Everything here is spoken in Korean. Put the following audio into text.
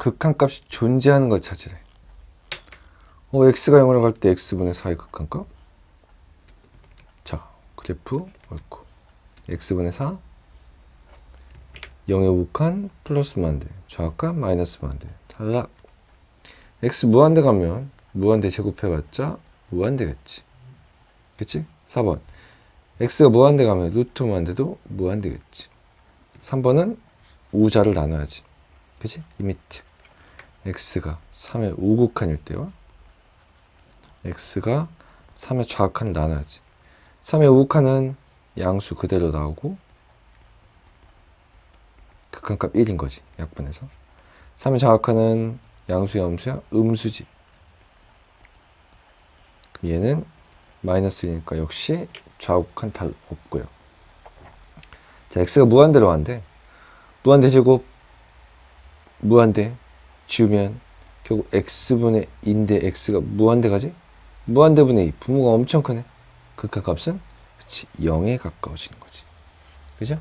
극한값이 존재하는 걸 찾으래. 어, x가 0으로 갈 때 x분의 4의 극한값. 자, 그래프 옳고. x분의 4. 0의 우칸 플러스 무한대. 좌값 마이너스 무한대. 탈락. x 무한대 가면 무한대 제곱해봤자 무한대겠지. 그치? 4번. x가 무한대 가면 루트 무한대도 무한대겠지. 3번은 우자를 나눠야지. 그치? 리미트. X가 3의 우극한일 때와 x가 3의 좌극한을 나눠야지. 3의 우극한은 양수 그대로 나오고 극한값 1인 거지. 약분해서. 3의 좌극한은 양수야 음수야 음수지. 그럼 얘는 마이너스 1이니까 역시 좌우칸 다 없고요. 자, x가 무한대로 간대. 무한대 제곱 무한대 지우면 결국 x분의 2인데 x가 무한대 가지? 무한대분의 2. 부모가 엄청 크네. 극한값은 그치 0에 가까워지는 거지. 그죠?